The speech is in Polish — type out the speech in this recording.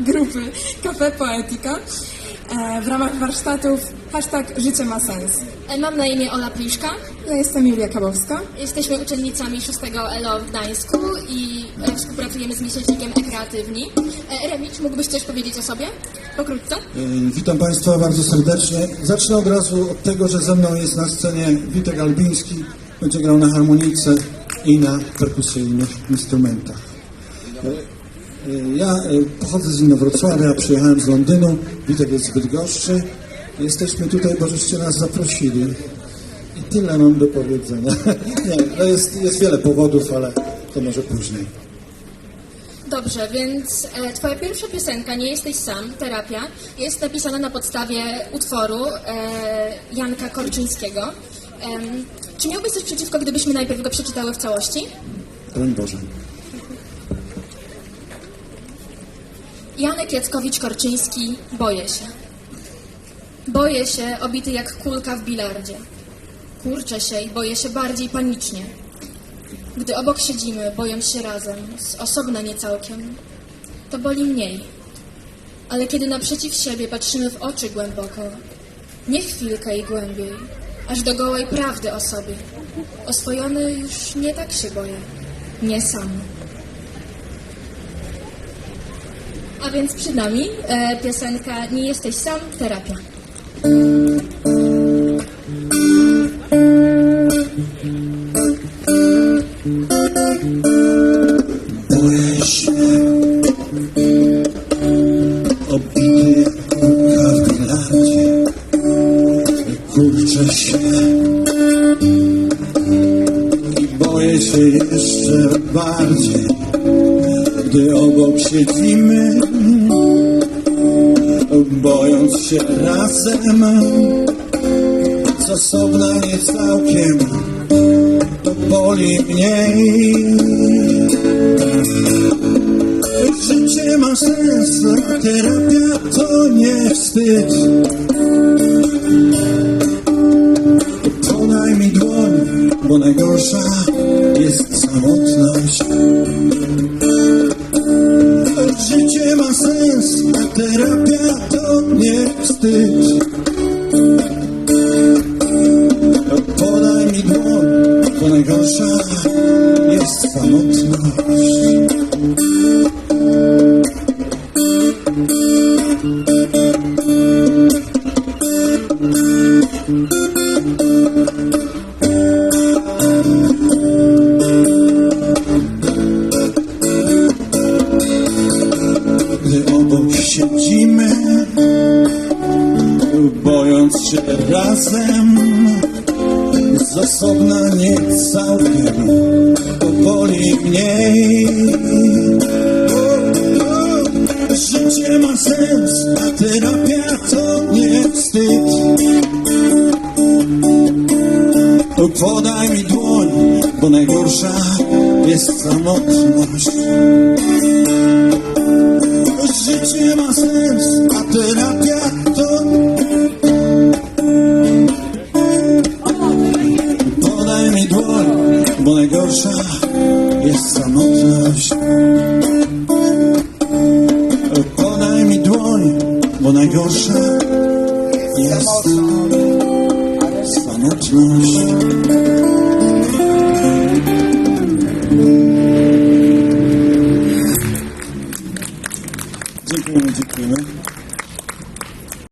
grupy Cafe Poetica e, w ramach warsztatów hashtag Życie ma sens. E, Mam na imię Ola Pliszka. Ja jestem Julia Kabowska. Jesteśmy uczennicami 6 ELO w Gdańsku i e, współpracujemy z miesięcznikiem E-Kreatywni. Remicz, mógłbyś coś powiedzieć o sobie? Pokrótce? Witam Państwa bardzo serdecznie. Zacznę od razu od tego, że ze mną jest na scenie Witek Albiński. Będzie grał na harmonice i na perkusyjnych instrumentach. Ja y, pochodzę z Inowrocławia, przyjechałem z Londynu. Witek jest z Bydgoszczy. Jesteśmy tutaj, bo żeście nas zaprosili. I tyle mam do powiedzenia. Nie, no jest, jest wiele powodów, ale to może później. Dobrze, więc e, twoja pierwsza piosenka, Nie jesteś sam, terapia, jest napisana na podstawie utworu e, Janka Korczyńskiego. Em, czy miałbyś coś przeciwko, gdybyśmy najpierw go przeczytały w całości? Broń Boże. Janek Jackowicz-Korczyński, boję się. Boję się, obity jak kulka w bilardzie. Kurczę się i boję się bardziej panicznie. Gdy obok siedzimy, bojąc się razem, z osobna nie całkiem, to boli mniej. Ale kiedy naprzeciw siebie patrzymy w oczy głęboko, nie chwilkę i głębiej, aż do gołej prawdy o sobie, oswojony już nie tak się boję, nie sam. A więc przed nami e, piosenka Nie jesteś sam, terapia. Się. I boję się jeszcze bardziej, gdy obok siedzimy, bojąc się razem, z osobna nie całkiem, to boli mniej. Życie ma sens, terapia to nie wstyd. Podaj mi dłoń, bo najgorsza jest samotność. Sens, a terapia to nie wstyd. Podaj mi dłoń, bo najgorsza jest samotność. gdy bojąc się razem, z osobna nie całkiem, to boli mniej. Życie ma sens, a terapia to nie wstyd. Podaj mi dłoń, bo najgorsza jest samotność. Życie ma sens, a terapia jest samotność Podaj mi dłoń, bo najgorsza jest samotność Dziękujemy, dziękujemy.